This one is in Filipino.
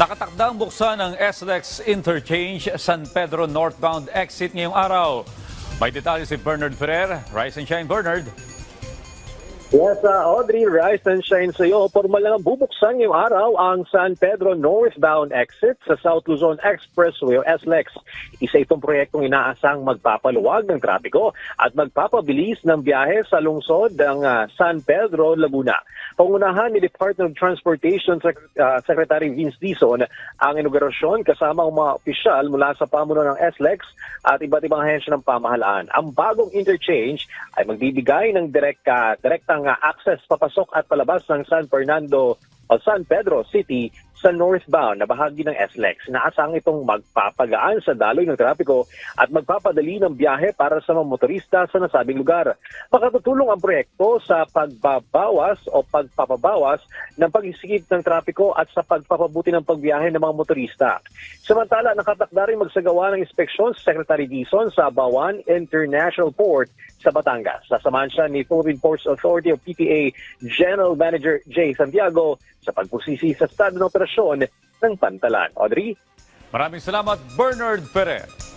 Nakatakdang buksan ang SLEX Interchange San Pedro northbound exit ngayong araw. May detalye si Bernard Ferrer. Rise and shine, Bernard. Yes, uh, Audrey, rise and shine sa iyo. Formal lang ang bubuksan ngayong araw ang San Pedro northbound exit sa South Luzon Expressway o SLEX. Isa itong proyektong inaasang magpapaluwag ng trapiko at magpapabilis ng biyahe sa lungsod ng uh, San Pedro, Laguna. Pangunahan ni Department of Transportation uh, Secretary Vince Dizon ang inaugurasyon kasama ang mga opisyal mula sa pamuno ng SLEX at iba't ibang ahensya ng pamahalaan. Ang bagong interchange ay magbibigay ng direct, uh, direktang uh, access papasok at palabas ng San Fernando o San Pedro City sa northbound na bahagi ng SLEX. Inaasang itong magpapagaan sa daloy ng trapiko at magpapadali ng biyahe para sa mga motorista sa nasabing lugar. Makatutulong ang proyekto sa pagbabawas o pagpapabawas ng pag-isikip ng trapiko at sa pagpapabuti ng pagbiyahe ng mga motorista. Samantala, nakatakda rin magsagawa ng inspeksyon sa Secretary Dizon sa Bawan International Port sa Batangas. Sasamahan siya ni Philippine Ports Authority o PPA General Manager Jay Santiago sa pagpusisi sa estado ng operasyon ng Pantalan. Audrey? Maraming salamat, Bernard Ferrer.